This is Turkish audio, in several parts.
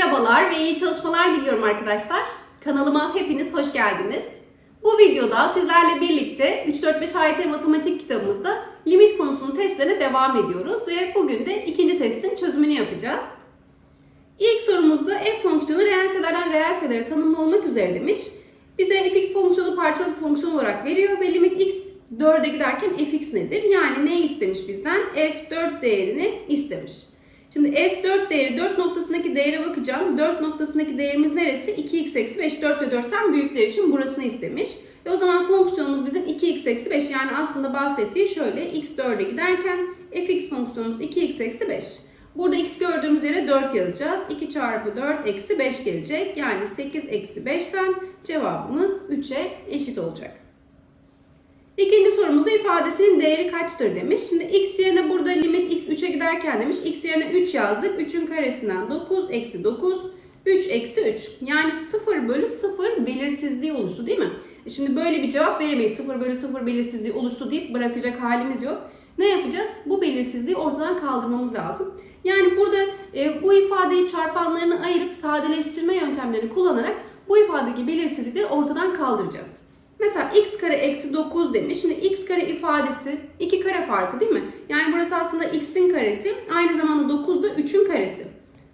merhabalar ve iyi çalışmalar diliyorum arkadaşlar. Kanalıma hepiniz hoş geldiniz. Bu videoda sizlerle birlikte 3-4-5 AYT matematik kitabımızda limit konusunun testlerine devam ediyoruz ve bugün de ikinci testin çözümünü yapacağız. İlk sorumuzda f fonksiyonu reel sayılardan reel sayıları tanımlı olmak üzere demiş. Bize fx fonksiyonu parçalı fonksiyon olarak veriyor ve limit x 4'e giderken fx nedir? Yani ne istemiş bizden? f4 değerini istemiş. Şimdi f4 değeri 4 noktasındaki değere bakacağım. 4 noktasındaki değerimiz neresi? 2x eksi 5. 4 ve 4'ten büyükler için burasını istemiş. Ve o zaman fonksiyonumuz bizim 2x eksi 5. Yani aslında bahsettiği şöyle. x 4'e giderken fx fonksiyonumuz 2x eksi 5. Burada x gördüğümüz yere 4 yazacağız. 2 çarpı 4 eksi 5 gelecek. Yani 8 eksi 5'ten cevabımız 3'e eşit olacak. İkinci sorumuzda ifadesinin değeri kaçtır demiş. Şimdi x yerine burada limit x 3'e giderken demiş. x yerine 3 yazdık. 3'ün karesinden 9 eksi 9 3 eksi 3. Yani 0 bölü 0 belirsizliği oluştu değil mi? E Şimdi böyle bir cevap veremeyiz. 0 bölü 0 belirsizliği oluştu deyip bırakacak halimiz yok. Ne yapacağız? Bu belirsizliği ortadan kaldırmamız lazım. Yani burada e, bu ifadeyi çarpanlarını ayırıp sadeleştirme yöntemlerini kullanarak bu ifadedeki belirsizlikleri ortadan kaldıracağız. Mesela x kare eksi 9 demiş. Şimdi x kare ifadesi 2 kare farkı değil mi? Yani burası aslında x'in karesi. Aynı zamanda 9 da 3'ün karesi.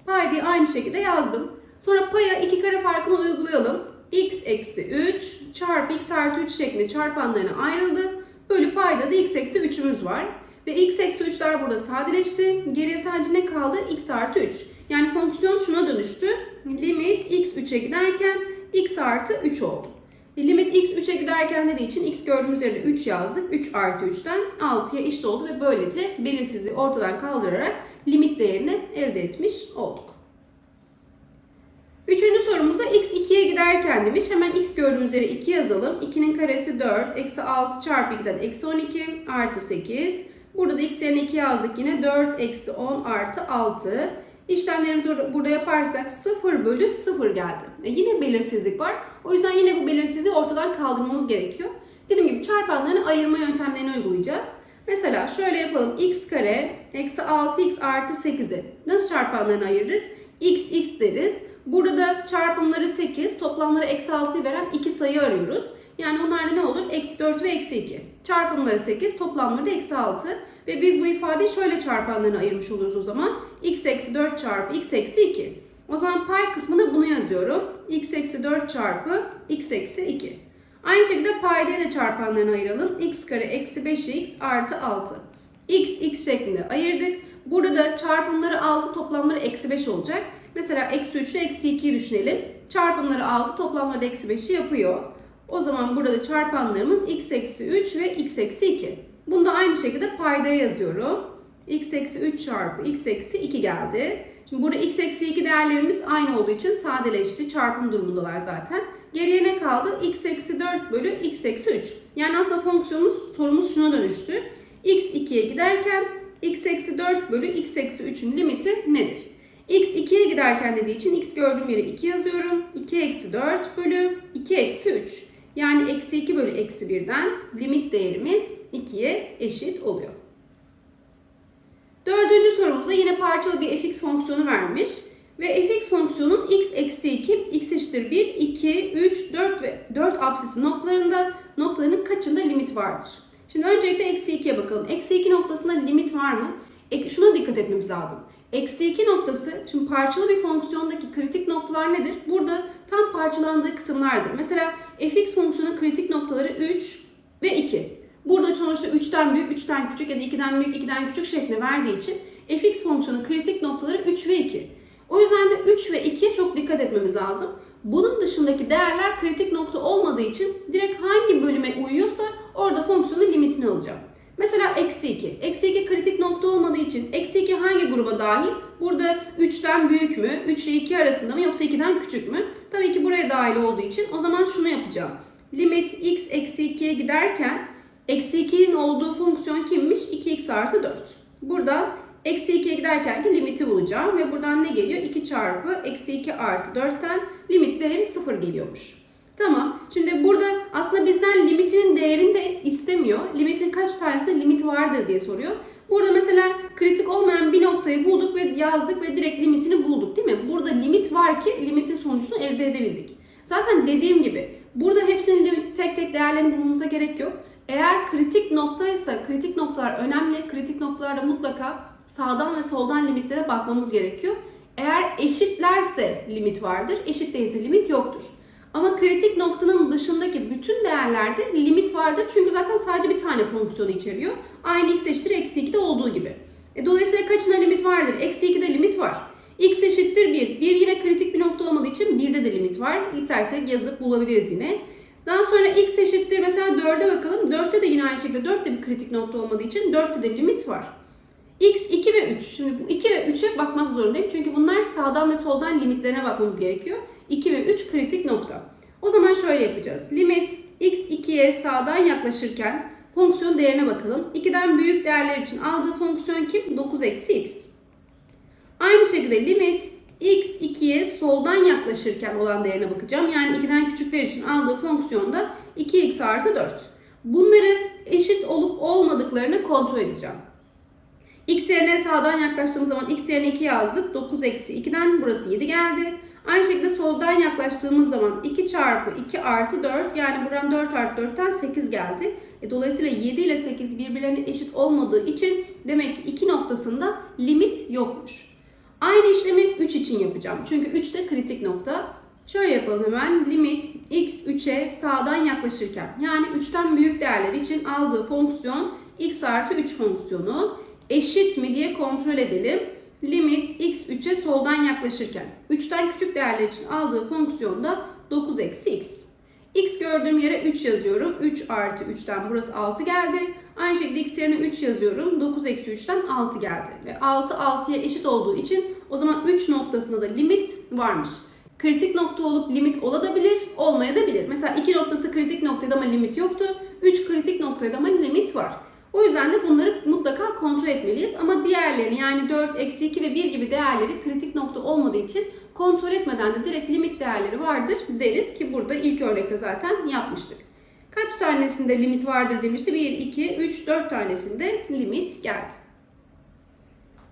Paydayı aynı şekilde yazdım. Sonra paya 2 kare farkını uygulayalım. x eksi 3 çarpı x artı 3 şeklinde çarpanlarına ayrıldı. Bölü payda da x eksi 3'ümüz var. Ve x eksi 3'ler burada sadeleşti. Geriye sadece ne kaldı? x artı 3. Yani fonksiyon şuna dönüştü. Limit x 3'e giderken x artı 3 oldu. E, Limit x 3'e giderken dediği için x gördüğümüz yerde 3 yazdık. 3 artı 3'ten 6'ya eşit oldu ve böylece belirsizliği ortadan kaldırarak limit değerini elde etmiş olduk. Üçüncü sorumuzda x 2'ye giderken demiş. Hemen x gördüğümüz yere 2 yazalım. 2'nin karesi 4. Eksi 6 çarpı 2'den eksi 12 artı 8. Burada da x yerine 2 yazdık yine. 4 eksi 10 artı 6. İşlemlerimizi burada yaparsak 0 bölü 0 geldi. E yine belirsizlik var. O yüzden yine bu belirsizliği ortadan kaldırmamız gerekiyor. Dediğim gibi çarpanlarını ayırma yöntemlerini uygulayacağız. Mesela şöyle yapalım. x kare eksi 6x artı 8'i nasıl çarpanlarını ayırırız? x x deriz. Burada da çarpımları 8, toplamları eksi 6'yı veren iki sayı arıyoruz. Yani onlar da ne olur? Eksi 4 ve eksi 2. Çarpımları 8, toplamları da eksi 6. Ve biz bu ifadeyi şöyle çarpanlarına ayırmış oluruz o zaman. x eksi 4 çarpı x eksi 2. O zaman pay kısmına bunu yazıyorum. x eksi 4 çarpı x eksi 2. Aynı şekilde paydaya da çarpanlarını ayıralım. x kare eksi 5x artı 6. x x şeklinde ayırdık. Burada da çarpımları 6 toplamları eksi 5 olacak. Mesela eksi 3 ile eksi 2'yi düşünelim. Çarpımları 6 toplamları eksi 5'i yapıyor. O zaman burada çarpanlarımız x eksi 3 ve x eksi 2. Bunu da aynı şekilde paydaya yazıyorum. x eksi 3 çarpı x eksi 2 geldi. Şimdi burada x eksi 2 değerlerimiz aynı olduğu için sadeleşti. Çarpım durumundalar zaten. Geriye ne kaldı? x eksi 4 bölü x eksi 3. Yani aslında fonksiyonumuz, sorumuz şuna dönüştü. x 2'ye giderken x eksi 4 bölü x eksi 3'ün limiti nedir? x 2'ye giderken dediği için x gördüğüm yere 2 yazıyorum. 2 eksi 4 bölü 2 eksi 3. Yani eksi 2 bölü eksi 1'den limit değerimiz 2'ye eşit oluyor. Dördüncü sorumuzda yine parçalı bir fx fonksiyonu vermiş. Ve fx fonksiyonun x eksi 2, x eşittir 1, 2, 3, 4 ve 4 apsisi noktalarında noktalarının kaçında limit vardır? Şimdi öncelikle eksi 2'ye bakalım. Eksi 2 noktasında limit var mı? E, şuna dikkat etmemiz lazım. Eksi 2 noktası, şimdi parçalı bir fonksiyondaki kritik noktalar nedir? Burada tam parçalandığı kısımlardır. Mesela fx fonksiyonun kritik noktaları 3 ve 2. Burada sonuçta 3'ten büyük, 3'ten küçük ya da 2'den büyük, 2'den küçük şeklinde verdiği için fx fonksiyonun kritik noktaları 3 ve 2. O yüzden de 3 ve 2'ye çok dikkat etmemiz lazım. Bunun dışındaki değerler kritik nokta olmadığı için direkt hangi bölüme uyuyorsa orada fonksiyonun limitini alacağım. Mesela eksi 2. Eksi 2 kritik nokta olmadığı için eksi 2 hangi gruba dahil? Burada 3'ten büyük mü? 3 ile 2 arasında mı yoksa 2'den küçük mü? Tabii ki buraya dahil olduğu için o zaman şunu yapacağım. Limit x eksi 2'ye giderken eksi 2'nin olduğu fonksiyon kimmiş? 2x artı 4. Buradan eksi 2'ye giderken ki limiti bulacağım. Ve buradan ne geliyor? 2 çarpı eksi 2 artı 4'ten limit değeri 0 geliyormuş. Tamam. Şimdi burada aslında bizden limitinin değerini de istemiyor. Limitin kaç tanesinde limit vardır diye soruyor. Burada mesela kritik olmayan bir noktayı bulduk ve yazdık ve direkt limitini bulduk değil mi? Burada limit var ki limitin sonucunu elde edebildik. Zaten dediğim gibi burada hepsinin tek tek değerlerini bulmamıza gerek yok. Eğer kritik noktaysa kritik noktalar önemli. Kritik noktalarda mutlaka sağdan ve soldan limitlere bakmamız gerekiyor. Eğer eşitlerse limit vardır, eşit değilse limit yoktur. Ama kritik noktanın dışındaki bütün değerlerde limit vardır. Çünkü zaten sadece bir tane fonksiyonu içeriyor. Aynı x eşittir eksi 2'de olduğu gibi. E, dolayısıyla kaçına limit vardır? Eksi 2'de limit var. x eşittir 1. 1 yine kritik bir nokta olmadığı için 1'de de limit var. İstersek yazıp bulabiliriz yine. Daha sonra x eşittir mesela 4'e bakalım. 4'te de yine aynı şekilde 4'te bir kritik nokta olmadığı için 4'te de limit var. x 2 ve 3. Şimdi bu 2 ve 3'e bakmak zorundayım. Çünkü bunlar sağdan ve soldan limitlerine bakmamız gerekiyor. 2 ve 3 kritik nokta. O zaman şöyle yapacağız. Limit x 2'ye sağdan yaklaşırken fonksiyon değerine bakalım. 2'den büyük değerler için aldığı fonksiyon kim? 9 eksi x. Aynı şekilde limit x 2'ye soldan yaklaşırken olan değerine bakacağım. Yani 2'den küçükler için aldığı fonksiyonda 2x artı 4. Bunları eşit olup olmadıklarını kontrol edeceğim. x yerine sağdan yaklaştığımız zaman x yerine 2 yazdık. 9 eksi 2'den burası 7 geldi. Aynı şekilde soldan yaklaştığımız zaman 2 çarpı 2 artı 4 yani buradan 4 artı 4'ten 8 geldi. E, dolayısıyla 7 ile 8 birbirlerine eşit olmadığı için demek ki 2 noktasında limit yokmuş. Aynı işlemi 3 için yapacağım. Çünkü 3 de kritik nokta. Şöyle yapalım hemen. Limit x 3'e sağdan yaklaşırken yani 3'ten büyük değerler için aldığı fonksiyon x artı 3 fonksiyonu eşit mi diye kontrol edelim. Limit x 3'e soldan yaklaşırken 3'ten küçük değerler için aldığı fonksiyonda 9 eksi x. gördüğüm yere 3 yazıyorum. 3 artı 3'ten burası 6 geldi. Aynı şekilde x yerine 3 yazıyorum. 9 eksi 3'ten 6 geldi. Ve 6 6'ya eşit olduğu için o zaman 3 noktasında da limit varmış. Kritik nokta olup limit olabilir, olmayabilir. Mesela 2 noktası kritik noktada ama limit yoktu. 3 kritik noktada ama limit var. O yüzden de bunları mutlaka kontrol etmeliyiz. Ama diğerlerini yani 4, eksi 2 ve 1 gibi değerleri kritik nokta olmadığı için kontrol etmeden de direkt limit değerleri vardır deriz ki burada ilk örnekte zaten yapmıştık. Kaç tanesinde limit vardır demişti? 1, 2, 3, 4 tanesinde limit geldi.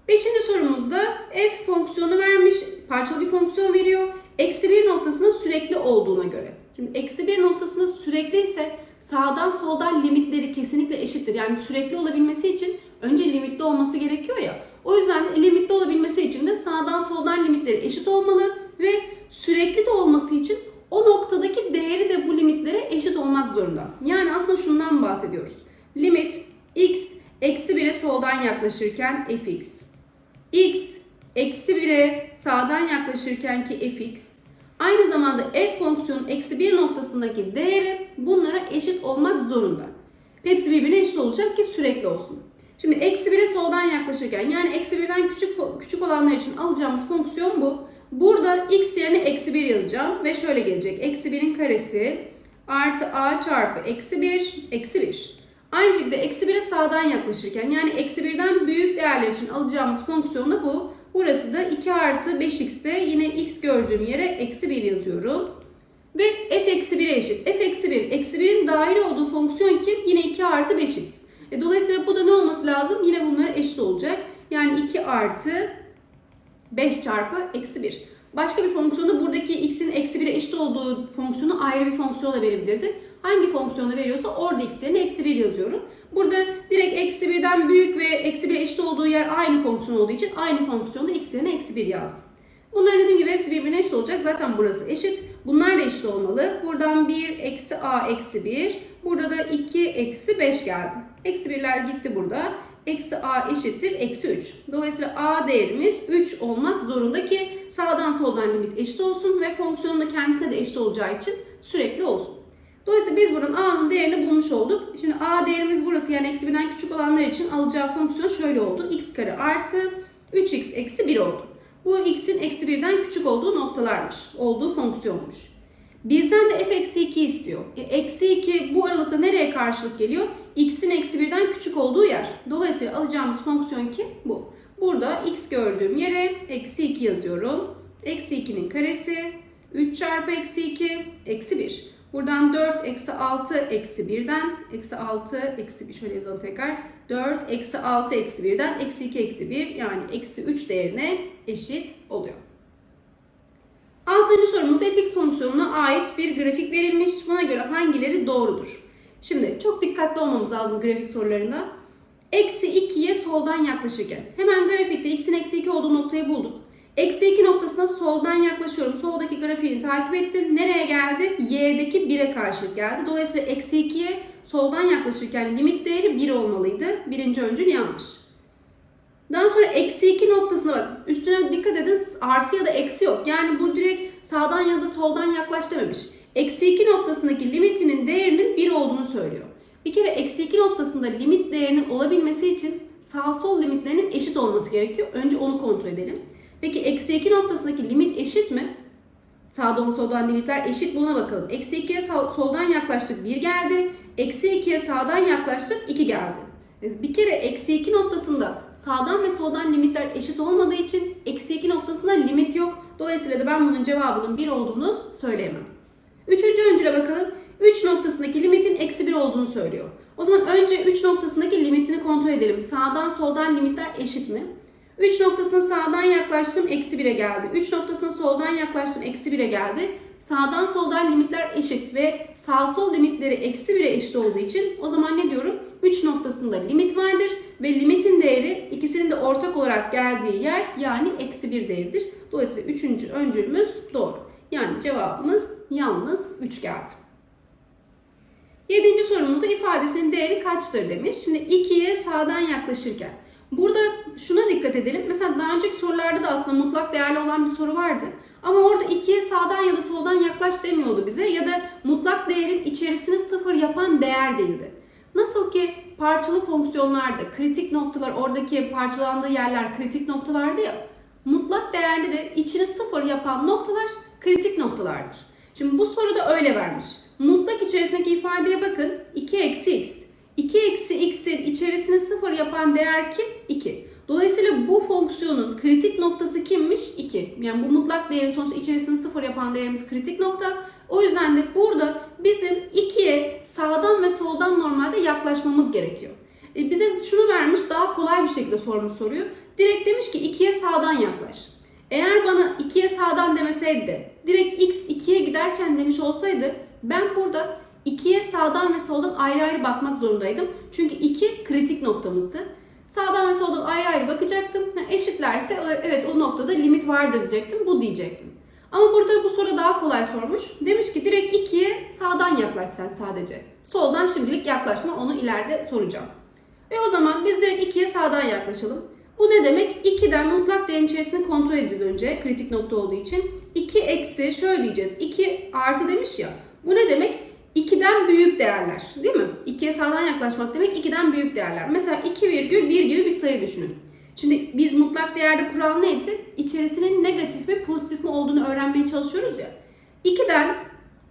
Beşinci sorumuzda f fonksiyonu vermiş, parçalı bir fonksiyon veriyor. Eksi 1 noktasında sürekli olduğuna göre. Şimdi eksi 1 noktasında sürekli ise sağdan soldan limitleri kesinlikle eşittir. Yani sürekli olabilmesi için önce limitli olması gerekiyor ya. O yüzden de limitli olabilmesi için de sağdan soldan limitleri eşit olmalı ve sürekli de olması için o noktadaki değeri de bu limitlere eşit olmak zorunda. Yani aslında şundan bahsediyoruz. Limit x eksi 1'e soldan yaklaşırken fx. x eksi 1'e sağdan yaklaşırken ki fx. Aynı zamanda f fonksiyonun eksi 1 noktasındaki değeri bunlara eşit olmak zorunda. Hepsi birbirine eşit olacak ki sürekli olsun. Şimdi eksi 1'e soldan yaklaşırken yani eksi 1'den küçük, küçük olanlar için alacağımız fonksiyon bu. Burada x yerine eksi 1 yazacağım ve şöyle gelecek. Eksi 1'in karesi artı a çarpı eksi 1 eksi 1. Aynı şekilde eksi 1'e sağdan yaklaşırken yani eksi 1'den büyük değerler için alacağımız fonksiyon da bu. Burası da 2 artı 5x'te yine x gördüğüm yere eksi 1 yazıyorum. Ve f eksi 1'e eşit. f eksi 1. Eksi 1'in dahil olduğu fonksiyon kim? Yine 2 artı 5x. E, dolayısıyla bu da ne olması lazım? Yine bunlar eşit olacak. Yani 2 artı 5 çarpı eksi 1. Başka bir fonksiyonu buradaki x'in eksi 1'e eşit olduğu fonksiyonu ayrı bir fonksiyonla verebilirdi. Hangi fonksiyonu veriyorsa orada x yerine eksi 1 yazıyorum. Burada direkt eksi 1'den büyük ve eksi 1'e eşit olduğu yer aynı fonksiyon olduğu için aynı fonksiyonda x yerine eksi 1 yazdım. Bunların dediğim gibi hepsi birbirine eşit olacak. Zaten burası eşit. Bunlar da eşit olmalı. Buradan 1 eksi a eksi 1. Burada da 2 eksi 5 geldi. Eksi 1'ler gitti burada. Eksi a eşittir eksi 3. Dolayısıyla a değerimiz 3 olmak zorunda ki sağdan soldan limit eşit olsun ve fonksiyonun da kendisine de eşit olacağı için sürekli olsun. Dolayısıyla biz buradan a'nın değerini bulmuş olduk. Şimdi a değerimiz burası yani eksi 1'den küçük olanlar için alacağı fonksiyon şöyle oldu. x kare artı 3x eksi 1 oldu. Bu x'in eksi 1'den küçük olduğu noktalarmış. Olduğu fonksiyonmuş. Bizden de f eksi 2 istiyor. E, eksi 2 bu aralıkta nereye karşılık geliyor? x'in eksi 1'den küçük olduğu yer. Dolayısıyla alacağımız fonksiyon ki bu. Burada x gördüğüm yere eksi 2 yazıyorum. Eksi 2'nin karesi 3 çarpı eksi 2 eksi 1. Buradan 4 eksi 6 eksi 1'den eksi 6 eksi 1 şöyle yazalım tekrar. 4 eksi 6 eksi 1'den eksi 2 eksi 1 yani eksi 3 değerine eşit oluyor. Altıncı sorumuzda fx fonksiyonuna ait bir grafik verilmiş. Buna göre hangileri doğrudur? Şimdi çok dikkatli olmamız lazım grafik sorularında. Eksi 2'ye soldan yaklaşırken. Hemen grafikte x'in eksi 2 olduğu noktayı bulduk. Eksi 2 noktasına soldan yaklaşıyorum. Soldaki grafiğini takip ettim. Nereye geldi? Y'deki 1'e karşılık geldi. Dolayısıyla eksi 2'ye soldan yaklaşırken limit değeri 1 olmalıydı. Birinci öncül yanlış. Daha sonra eksi 2 noktasına bak. Üstüne dikkat edin artı ya da eksi yok. Yani bu direkt sağdan ya da soldan yaklaş. Eksi 2 noktasındaki limitinin değerinin 1 olduğunu söylüyor. Bir kere eksi 2 noktasında limit değerinin olabilmesi için sağ sol limitlerinin eşit olması gerekiyor. Önce onu kontrol edelim. Peki eksi 2 noktasındaki limit eşit mi? Sağdan soldan limitler eşit buna bakalım. Eksi 2'ye soldan yaklaştık 1 geldi. Eksi 2'ye sağdan yaklaştık 2 geldi. Bir kere eksi 2 noktasında sağdan ve soldan limitler eşit olmadığı için eksi 2 noktasında limit yok. Dolayısıyla da ben bunun cevabının 1 olduğunu söyleyemem. Üçüncü öncüle bakalım. 3 noktasındaki limitin eksi 1 olduğunu söylüyor. O zaman önce 3 noktasındaki limitini kontrol edelim. Sağdan soldan limitler eşit mi? 3 noktasına sağdan yaklaştım eksi 1'e geldi. 3 noktasına soldan yaklaştım eksi 1'e geldi. Sağdan soldan limitler eşit ve sağ sol limitleri eksi 1'e eşit olduğu için o zaman ne diyorum? 3 noktasında limit vardır ve limitin değeri ikisinin de ortak olarak geldiği yer yani eksi 1 değeridir. Dolayısıyla 3. öncülümüz doğru. Yani cevabımız yalnız 3 geldi. Yedinci sorumuzda ifadesinin değeri kaçtır demiş. Şimdi 2'ye sağdan yaklaşırken. Burada şuna dikkat edelim. Mesela daha önceki sorularda da aslında mutlak değerli olan bir soru vardı. Ama orada 2'ye sağdan ya da soldan yaklaş demiyordu bize. Ya da mutlak değerin içerisini sıfır yapan değer değildi. Nasıl ki parçalı fonksiyonlarda kritik noktalar, oradaki parçalandığı yerler kritik noktalardı ya. Mutlak değerde de içini sıfır yapan noktalar kritik noktalardır. Şimdi bu soruda öyle vermiş. Mutlak içerisindeki ifadeye bakın. 2 eksi x. 2 eksi x'in içerisini sıfır yapan değer kim? 2. Dolayısıyla bu fonksiyonun kritik noktası kimmiş? 2. Yani bu mutlak değerin sonuçta içerisini sıfır yapan değerimiz kritik nokta. O yüzden de burada bizim 2'ye sağdan ve soldan normalde yaklaşmamız gerekiyor. E bize şunu vermiş daha kolay bir şekilde sormuş soruyu. Direkt demiş ki 2'ye sağdan yaklaş. Eğer bana 2'ye sağdan demeseydi de direkt x 2'ye giderken demiş olsaydı ben burada 2'ye sağdan ve soldan ayrı ayrı bakmak zorundaydım. Çünkü 2 kritik noktamızdı. Sağdan ve soldan ayrı ayrı bakacaktım. Eşitlerse evet o noktada limit vardır diyecektim. Bu diyecektim. Ama burada bu soru daha kolay sormuş. Demiş ki direkt 2'ye sağdan yaklaş sen sadece. Soldan şimdilik yaklaşma onu ileride soracağım. Ve o zaman biz direkt 2'ye sağdan yaklaşalım. Bu ne demek? 2'den mutlak değerin içerisini kontrol edeceğiz önce kritik nokta olduğu için. 2 eksi şöyle diyeceğiz. 2 artı demiş ya. Bu ne demek? 2'den büyük değerler değil mi? 2'ye sağdan yaklaşmak demek 2'den büyük değerler. Mesela 2,1 gibi bir sayı düşünün. Şimdi biz mutlak değerde kural neydi? İçerisinin negatif mi pozitif mi olduğunu öğrenmeye çalışıyoruz ya. 2'den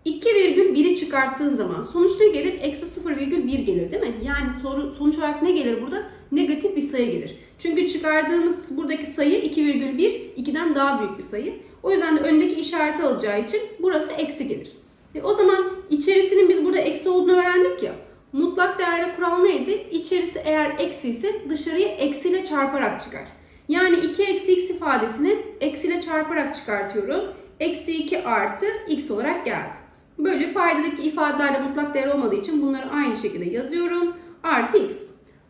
2,1'i çıkarttığın zaman sonuç ne gelir? Eksi 0,1 gelir değil mi? Yani soru, sonuç olarak ne gelir burada? Negatif bir sayı gelir. Çünkü çıkardığımız buradaki sayı 2,1 2'den daha büyük bir sayı. O yüzden de öndeki işareti alacağı için burası eksi gelir. E o zaman içerisinin biz burada eksi olduğunu öğrendik ya. Mutlak değerli kural neydi? İçerisi eğer eksi ise dışarıya eksiyle çarparak çıkar. Yani 2 eksi x ifadesini eksiyle çarparak çıkartıyorum. Eksi 2 artı x olarak geldi. Bölü paydadaki ifadelerde mutlak değer olmadığı için bunları aynı şekilde yazıyorum. Artı x.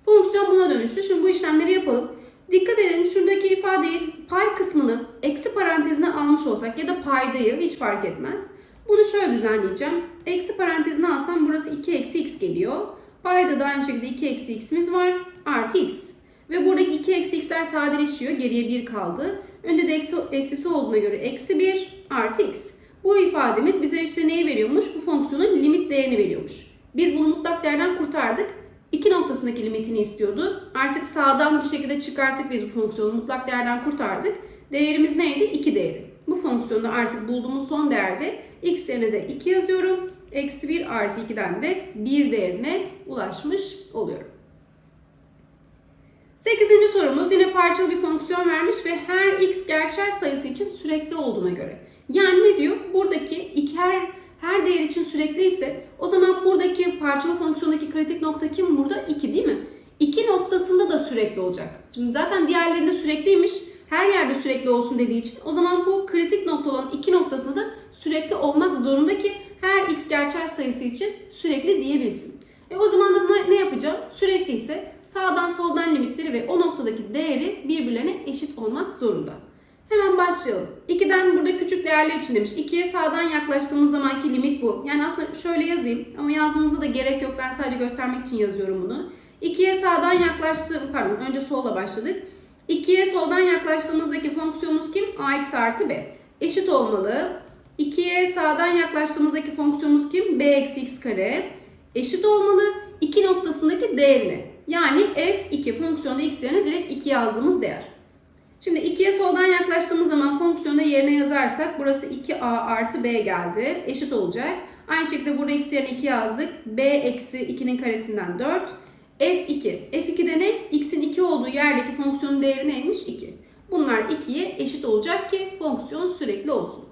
Fonksiyon buna dönüştü. Şimdi bu işlemleri yapalım. Dikkat edin şuradaki ifadeyi pay kısmını eksi parantezine almış olsak ya da paydayı hiç fark etmez. Bunu şöyle düzenleyeceğim. Eksi parantezine alsam burası 2 eksi x geliyor. Payda da aynı şekilde 2 eksi x'imiz var. Artı x. Ve buradaki 2 eksi x'ler sadeleşiyor. Geriye 1 kaldı. Önde de eksi, eksisi olduğuna göre eksi 1 artı x. Bu ifademiz bize işte neyi veriyormuş? Bu fonksiyonun limit değerini veriyormuş. Biz bunu mutlak değerden kurtardık. 2 noktasındaki limitini istiyordu. Artık sağdan bir şekilde çıkarttık biz bu fonksiyonu mutlak değerden kurtardık. Değerimiz neydi? 2 değeri. Bu fonksiyonu artık bulduğumuz son değerde x yerine de 2 yazıyorum. Eksi 1 artı 2'den de 1 değerine ulaşmış oluyorum. 8. sorumuz yine parçalı bir fonksiyon vermiş ve her x gerçel sayısı için sürekli olduğuna göre. Yani ne diyor? Buradaki iki her, her değer için sürekli ise o zaman buradaki parçalı fonksiyondaki kritik nokta kim burada? 2 değil mi? 2 noktasında da sürekli olacak. Şimdi zaten diğerlerinde sürekliymiş. Her yerde sürekli olsun dediği için o zaman bu kritik nokta olan 2 noktasında da sürekli olmak zorunda ki her x gerçel sayısı için sürekli diyebilsin. E o zaman da ne yapacağım? Sürekli ise sağdan soldan limitleri ve o noktadaki değeri birbirlerine eşit olmak zorunda. Hemen başlayalım. 2'den burada küçük değerler için demiş. 2'ye sağdan yaklaştığımız zamanki limit bu. Yani aslında şöyle yazayım ama yazmamıza da gerek yok. Ben sadece göstermek için yazıyorum bunu. 2'ye sağdan yaklaştığım, pardon önce solla başladık. 2'ye soldan yaklaştığımızdaki fonksiyonumuz kim? ax artı b. Eşit olmalı. 2'ye sağdan yaklaştığımızdaki fonksiyonumuz kim? b eksi x kare. Eşit olmalı. 2 noktasındaki değerine. Yani f2 fonksiyonda x yerine direkt 2 yazdığımız değer. Şimdi 2'ye soldan yaklaştığımız zaman fonksiyonu yerine yazarsak burası 2a artı b geldi. Eşit olacak. Aynı şekilde burada x yerine 2 yazdık. b eksi 2'nin karesinden 4. f2. f2'de ne? x'in 2 olduğu yerdeki fonksiyonun değeri neymiş? 2. Bunlar 2'ye eşit olacak ki fonksiyon sürekli olsun.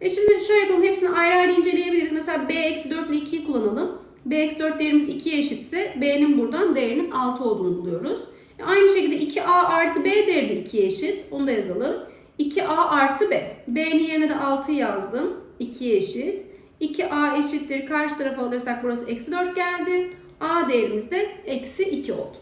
E şimdi şöyle yapalım. Hepsini ayrı ayrı inceleyebiliriz. Mesela b eksi 4 ile 2'yi kullanalım. b eksi 4 değerimiz 2'ye eşitse b'nin buradan değerinin 6 olduğunu buluyoruz. E aynı şekilde 2a artı b değeri de 2'ye eşit. Onu da yazalım. 2a artı b. b'nin yerine de 6'yı yazdım. 2'ye eşit. 2a eşittir. Karşı tarafa alırsak burası eksi 4 geldi. A değerimiz de eksi 2 oldu.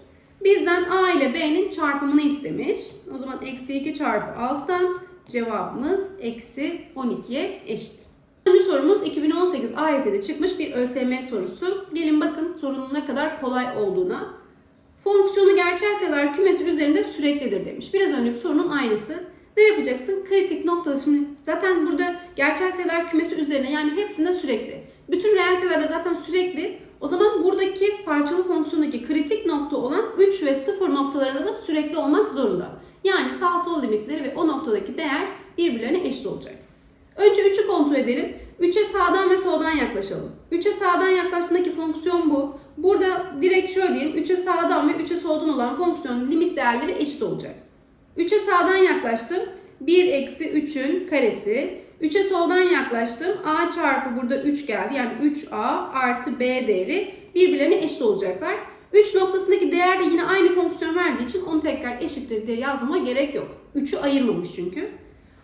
Bizden a ile b'nin çarpımını istemiş. O zaman eksi 2 çarpı 6'dan cevabımız eksi 12'ye eşit. Üçüncü sorumuz 2018 AYT'de çıkmış bir ÖSYM sorusu. Gelin bakın sorunun ne kadar kolay olduğuna. Fonksiyonu gerçel sayılar kümesi üzerinde süreklidir demiş. Biraz önceki sorunun aynısı. Ne yapacaksın? Kritik noktası. Şimdi zaten burada gerçel sayılar kümesi üzerine yani hepsinde sürekli. Bütün reel sayılarda zaten sürekli. O zaman buradaki parçalı fonksiyondaki kritik nokta olan 3 ve 0 noktalarında da sürekli olmak zorunda. Yani sağ sol limitleri ve o noktadaki değer birbirlerine eşit olacak. Önce 3'ü kontrol edelim. 3'e sağdan ve soldan yaklaşalım. 3'e sağdan yaklaştığındaki fonksiyon bu. Burada direkt şöyle diyeyim. 3'e sağdan ve 3'e soldan olan fonksiyonun limit değerleri eşit olacak. 3'e sağdan yaklaştım. 1 eksi 3'ün karesi. 3'e soldan yaklaştım. A çarpı burada 3 geldi. Yani 3A artı B değeri birbirlerine eşit olacaklar. 3 noktasındaki değer de yine aynı fonksiyon verdiği için onu tekrar eşittir diye yazmama gerek yok. 3'ü ayırmamış çünkü.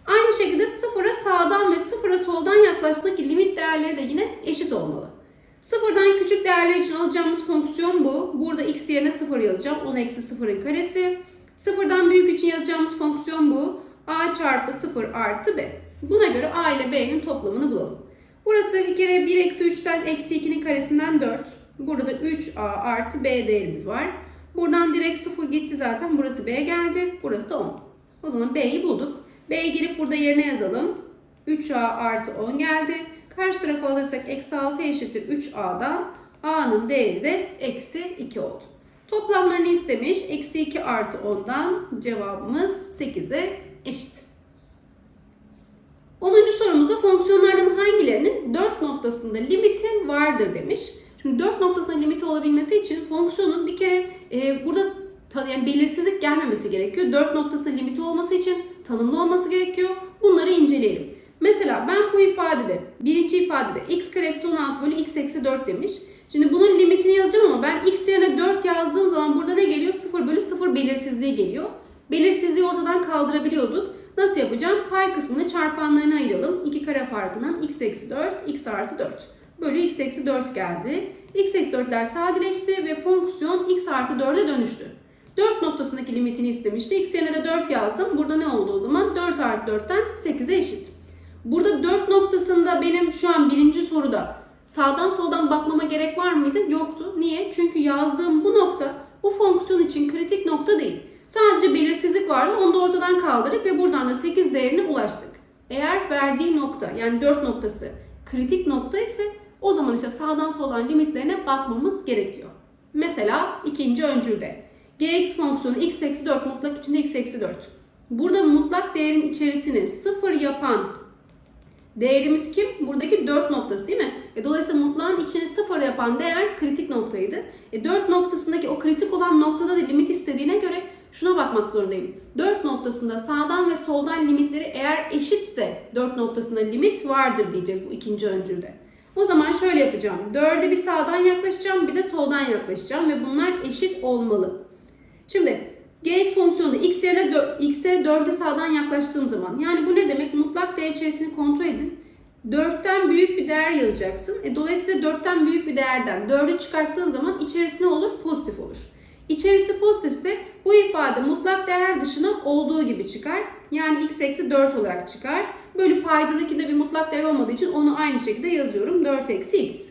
Aynı şekilde 0'a sağdan ve 0'a soldan yaklaştığındaki limit değerleri de yine eşit olmalı. Sıfırdan küçük değerler için alacağımız fonksiyon bu. Burada x yerine 0 yazacağım. 10 eksi 0'ın karesi. Sıfırdan büyük için yazacağımız fonksiyon bu. a çarpı 0 artı b. Buna göre a ile b'nin toplamını bulalım. Burası bir kere 1 eksi 3'ten eksi 2'nin karesinden 4. Burada da 3a artı b değerimiz var. Buradan direkt 0 gitti zaten. Burası b geldi. Burası da 10. O zaman b'yi bulduk. b'yi girip burada yerine yazalım. 3a artı 10 geldi. Karşı tarafa alırsak eksi 6 eşittir 3a'dan a'nın değeri de eksi 2 oldu. Toplamlarını istemiş. Eksi 2 artı 10'dan cevabımız 8'e eşit. 10. sorumuzda fonksiyonlardan hangilerinin 4 noktasında limiti vardır demiş. Şimdi 4 noktasında limiti olabilmesi için fonksiyonun bir kere e, burada yani belirsizlik gelmemesi gerekiyor. 4 noktasında limiti olması için tanımlı olması gerekiyor. Bunları inceleyelim. Mesela ben bu ifadede, birinci ifadede x kare eksi 16 bölü x eksi 4 demiş. Şimdi bunun limitini yazacağım ama ben x yerine 4 yazdığım zaman burada ne geliyor? 0 bölü 0 belirsizliği geliyor. Belirsizliği ortadan kaldırabiliyorduk. Nasıl yapacağım? Pay kısmını çarpanlarına ayıralım. 2 kare farkından x eksi 4, x artı 4 bölü x eksi 4 geldi. x eksi 4'ler sadeleşti ve fonksiyon x artı 4'e dönüştü. 4 noktasındaki limitini istemişti. x yerine de 4 yazdım. Burada ne oldu o zaman? 4 artı 4'ten 8'e eşit. Burada 4 noktasında benim şu an birinci soruda sağdan soldan bakmama gerek var mıydı? Yoktu. Niye? Çünkü yazdığım bu nokta bu fonksiyon için kritik nokta değil. Sadece belirsizlik vardı. Onu da ortadan kaldırıp ve buradan da 8 değerine ulaştık. Eğer verdiği nokta yani 4 noktası kritik nokta ise o zaman işte sağdan soldan limitlerine bakmamız gerekiyor. Mesela ikinci öncülde gx fonksiyonu x eksi 4 mutlak içinde x eksi 4. Burada mutlak değerin içerisini 0 yapan Değerimiz kim? Buradaki 4 noktası değil mi? E, dolayısıyla mutlağın içini 0 yapan değer kritik noktaydı. E, 4 noktasındaki o kritik olan noktada da limit istediğine göre şuna bakmak zorundayım. 4 noktasında sağdan ve soldan limitleri eğer eşitse 4 noktasında limit vardır diyeceğiz bu ikinci öncülde. O zaman şöyle yapacağım. 4'e bir sağdan yaklaşacağım bir de soldan yaklaşacağım ve bunlar eşit olmalı. Şimdi gx fonksiyonunda x yerine 4, x'e 4'e sağdan yaklaştığım zaman yani bu ne demek? Mutlak değer içerisini kontrol edin. 4'ten büyük bir değer yazacaksın. E, dolayısıyla 4'ten büyük bir değerden 4'ü çıkarttığın zaman içerisi ne olur? Pozitif olur. İçerisi pozitifse bu ifade mutlak değer dışına olduğu gibi çıkar. Yani x eksi 4 olarak çıkar. Bölü paydadakinde bir mutlak değer olmadığı için onu aynı şekilde yazıyorum. 4 eksi x.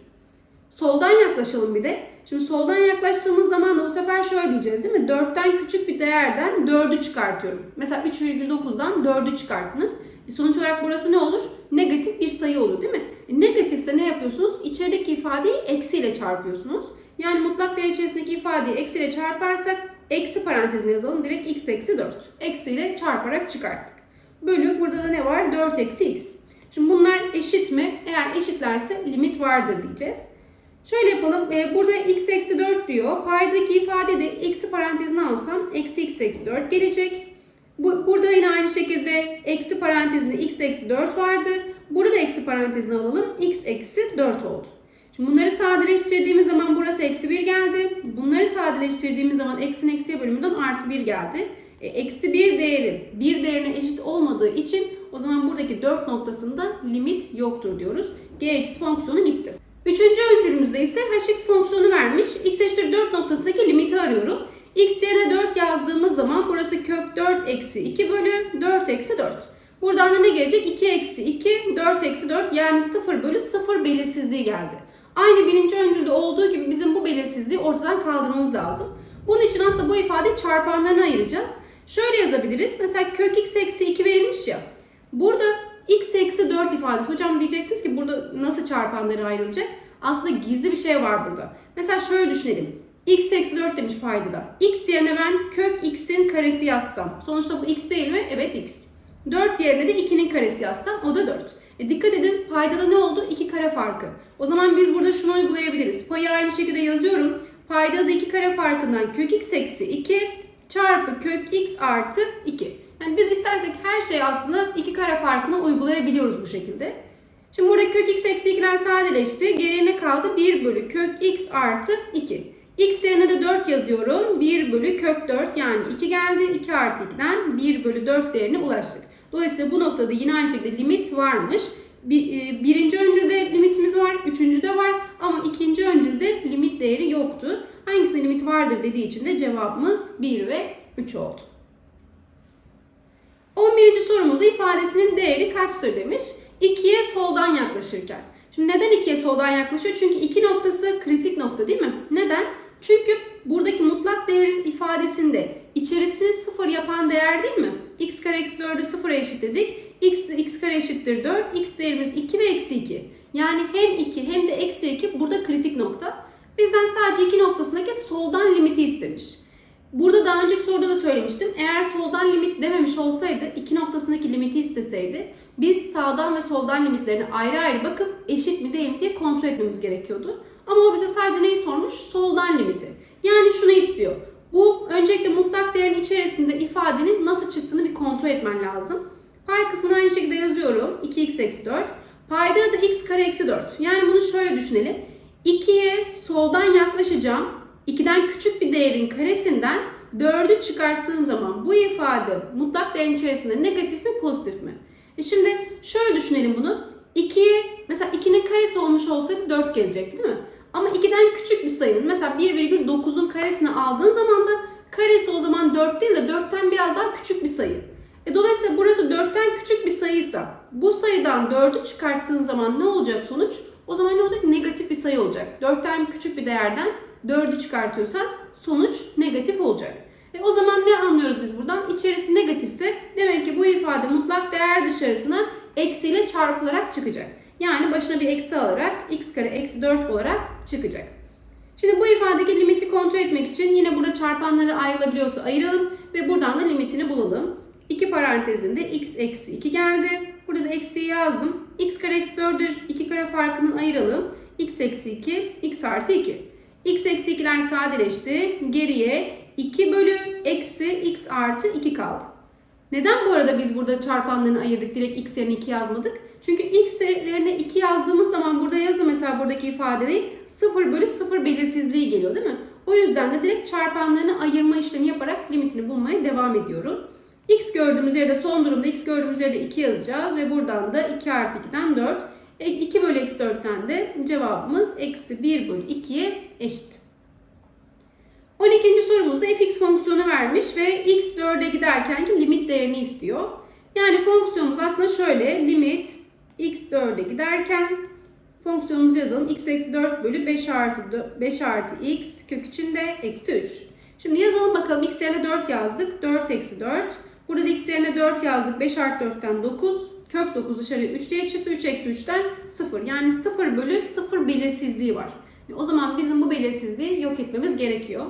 Soldan yaklaşalım bir de. Şimdi soldan yaklaştığımız zaman da bu sefer şöyle diyeceğiz değil mi? 4'ten küçük bir değerden 4'ü çıkartıyorum. Mesela 3,9'dan 4'ü çıkarttınız. E sonuç olarak burası ne olur? Negatif bir sayı olur değil mi? E negatifse ne yapıyorsunuz? İçerideki ifadeyi eksiyle çarpıyorsunuz. Yani mutlak değer içerisindeki ifadeyi eksiyle çarparsak eksi parantezine yazalım. Direkt x eksi 4. Eksiyle çarparak çıkarttık. Bölü burada da ne var? 4 eksi x. Şimdi bunlar eşit mi? Eğer eşitlerse limit vardır diyeceğiz. Şöyle yapalım. Ee, burada x eksi 4 diyor. Paydaki ifade de eksi parantezine alsam eksi x eksi 4 gelecek. Bu, burada yine aynı şekilde eksi parantezinde x eksi 4 vardı. Burada eksi parantezine alalım. x eksi 4 oldu. Şimdi bunları sadeleştirdiğimiz zaman burası eksi 1 geldi. Bunları sadeleştirdiğimiz zaman eksinin eksiye bölümünden artı 1 geldi. E, eksi 1 değeri 1 değerine eşit olmadığı için o zaman buradaki 4 noktasında limit yoktur diyoruz. gx fonksiyonu gitti. Üçüncü öncülümüzde ise hx fonksiyonu vermiş. x eşittir 4 noktasındaki limiti arıyorum. x yerine 4 yazdığımız zaman burası kök 4 eksi 2 bölü 4 eksi 4. Buradan da ne gelecek? 2 eksi 2, 4 eksi 4 yani 0 bölü 0 belirsizliği geldi. Aynı birinci öncülde olduğu gibi bizim bu belirsizliği ortadan kaldırmamız lazım. Bunun için aslında bu ifadeyi çarpanlarına ayıracağız. Şöyle yazabiliriz. Mesela kök x eksi 2 verilmiş ya. Burada x eksi 4 ifadesi. Hocam diyeceksiniz ki burada nasıl çarpanlara ayrılacak? Aslında gizli bir şey var burada. Mesela şöyle düşünelim. x eksi 4 demiş paydada. x yerine ben kök x'in karesi yazsam. Sonuçta bu x değil mi? Evet x. 4 yerine de 2'nin karesi yazsam o da 4. E dikkat edin paydada ne oldu? 2 kare farkı. O zaman biz burada şunu uygulayabiliriz. Payı aynı şekilde yazıyorum. Paydada da 2 kare farkından kök x eksi 2 çarpı kök x artı 2. Yani biz istersek her şeyi aslında 2 kare farkına uygulayabiliyoruz bu şekilde. Şimdi burada kök x eksi 2'ler sadeleşti. Geriye ne kaldı? 1 bölü kök x artı 2. x yerine de 4 yazıyorum. 1 bölü kök 4 yani 2 geldi. 2 artı 2'den 1 bölü 4 değerine ulaştık. Dolayısıyla bu noktada yine aynı şekilde limit varmış. Bir, e, birinci öncülde limitimiz var, üçüncüde var ama ikinci öncülde limit değeri yoktu. Hangisinde limit vardır dediği için de cevabımız 1 ve 3 oldu. 11. sorumuzda ifadesinin değeri kaçtır demiş. 2'ye soldan yaklaşırken. Şimdi neden 2'ye soldan yaklaşıyor? Çünkü 2 noktası kritik nokta değil mi? Neden? Çünkü buradaki mutlak değerin ifadesinde içerisini 0 yapan değer değil mi? x kare eksi 4'ü 0'a eşitledik. x, x kare eşittir 4. x değerimiz 2 ve eksi 2. Yani hem 2 hem de eksi 2 burada kritik nokta. Bizden sadece 2 noktasındaki soldan limiti istemiş. Burada daha önceki soruda da söylemiştim. Eğer soldan limit dememiş olsaydı, iki noktasındaki limiti isteseydi, biz sağdan ve soldan limitlerine ayrı ayrı bakıp eşit mi değil mi diye kontrol etmemiz gerekiyordu. Ama o bize sadece neyi sormuş? Soldan limiti. Yani şunu istiyor. Bu öncelikle mutlak değerin içerisinde ifadenin nasıl çıktığını bir kontrol etmen lazım. Pay kısmını aynı şekilde yazıyorum. 2x eksi 4. Payda da x kare eksi 4. Yani bunu şöyle düşünelim. 2'ye soldan yaklaşacağım. 2'den küçük bir değerin karesinden 4'ü çıkarttığın zaman bu ifade mutlak değerin içerisinde negatif mi pozitif mi? E şimdi şöyle düşünelim bunu. 2'ye mesela 2'nin karesi olmuş olsaydı 4 gelecek değil mi? Ama 2'den küçük bir sayının mesela 1,9'un karesini aldığın zaman da karesi o zaman 4 değil de 4'ten biraz daha küçük bir sayı. E dolayısıyla burası 4'ten küçük bir sayıysa bu sayıdan 4'ü çıkarttığın zaman ne olacak sonuç? O zaman ne olacak? Negatif bir sayı olacak. 4'ten küçük bir değerden 4'ü çıkartıyorsan sonuç negatif olacak. E o zaman ne anlıyoruz biz buradan? İçerisi negatifse demek ki bu ifade mutlak değer dışarısına eksiyle çarpılarak çıkacak. Yani başına bir eksi alarak x kare eksi 4 olarak çıkacak. Şimdi bu ifadedeki limiti kontrol etmek için yine burada çarpanları ayrılabiliyorsa ayıralım ve buradan da limitini bulalım. 2 parantezinde x eksi 2 geldi. Burada da eksiyi yazdım. x kare eksi 4'ü 2 kare farkından ayıralım. x eksi 2, x artı 2. x eksi 2'ler sadeleşti. Geriye 2 bölü eksi x artı 2 kaldı. Neden bu arada biz burada çarpanlarını ayırdık? Direkt x yerine 2 yazmadık. Çünkü x yerine 2 yazdığımız zaman burada yazı mesela buradaki ifade değil 0 bölü 0 belirsizliği geliyor değil mi? O yüzden de direkt çarpanlarını ayırma işlemi yaparak limitini bulmaya devam ediyorum. x gördüğümüz yerde son durumda x gördüğümüz yerde 2 yazacağız ve buradan da 2 artı 2'den 4. E, 2 bölü eksi 4'ten de cevabımız eksi 1 bölü 2'ye eşit. 12. sorumuzda fx fonksiyonu vermiş ve x 4'e giderkenki limit değerini istiyor. Yani fonksiyonumuz aslında şöyle limit x 4'e giderken fonksiyonumuzu yazalım. x eksi 4 bölü 5 artı, 5 artı x kök içinde eksi 3. Şimdi yazalım bakalım x yerine 4 yazdık. 4 eksi 4. Burada da x yerine 4 yazdık. 5 artı 4'ten 9. Kök 9 dışarıya 3 diye çıktı. 3 eksi 3'ten 0. Yani 0 bölü 0 belirsizliği var. O zaman bizim bu belirsizliği yok etmemiz gerekiyor.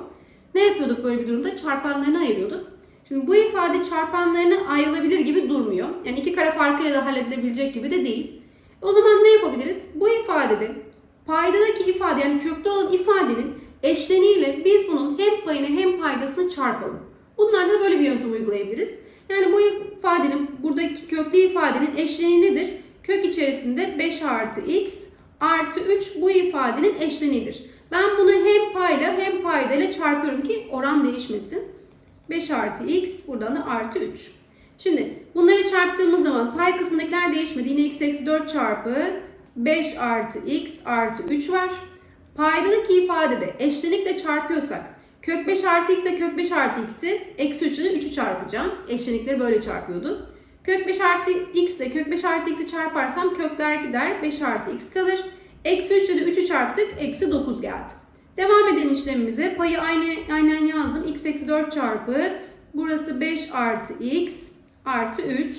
Ne yapıyorduk böyle bir durumda? Çarpanlarını ayırıyorduk. Şimdi bu ifade çarpanlarını ayrılabilir gibi durmuyor. Yani iki kare farkıyla da halledilebilecek gibi de değil. O zaman ne yapabiliriz? Bu ifadede paydadaki ifade yani kökte olan ifadenin eşleniğiyle biz bunun hem payını hem paydasını çarpalım. Bunlarda böyle bir yöntem uygulayabiliriz. Yani bu ifadenin buradaki köklü ifadenin eşleniği nedir? Kök içerisinde 5 artı x artı 3 bu ifadenin eşleniğidir. Ben bunu hem payla hem paydayla çarpıyorum ki oran değişmesin. 5 artı x buradan da artı 3. Şimdi bunları çarptığımız zaman pay kısmındakiler değişmedi. Yine x eksi 4 çarpı 5 artı x artı 3 var. Paydadaki ifadede eşlenikle çarpıyorsak kök 5 artı x ile kök 5 artı x'i eksi 3 ile 3'ü çarpacağım. Eşlenikleri böyle çarpıyorduk. Kök 5 artı x ile kök 5 artı x'i çarparsam kökler gider 5 artı x kalır. Eksi 3 ile de 3'ü çarptık eksi 9 geldi. Devam edelim işlemimize. Payı aynı, aynen yazdım. x eksi 4 çarpı burası 5 artı x artı 3.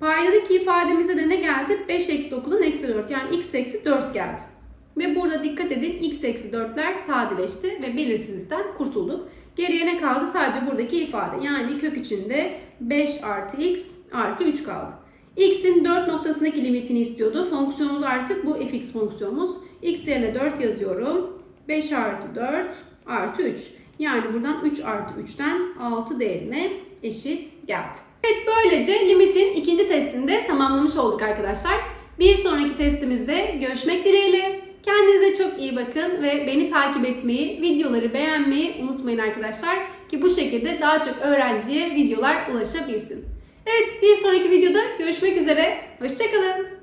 Paydadaki ifademizde de ne geldi? 5 eksi 9'dan eksi 4 yani x eksi 4 geldi. Ve burada dikkat edin x eksi 4'ler sadeleşti ve belirsizlikten kurtulduk. Geriye ne kaldı? Sadece buradaki ifade. Yani kök içinde 5 artı x artı 3 kaldı. x'in 4 noktasındaki limitini istiyordu. Fonksiyonumuz artık bu fx fonksiyonumuz. x yerine 4 yazıyorum. 5 artı 4 artı 3. Yani buradan 3 artı 3'ten 6 değerine eşit geldi. Evet böylece limitin ikinci testini de tamamlamış olduk arkadaşlar. Bir sonraki testimizde görüşmek dileğiyle. Kendinize çok iyi bakın ve beni takip etmeyi, videoları beğenmeyi unutmayın arkadaşlar. Ki bu şekilde daha çok öğrenciye videolar ulaşabilsin. Evet bir sonraki videoda görüşmek üzere. Hoşçakalın.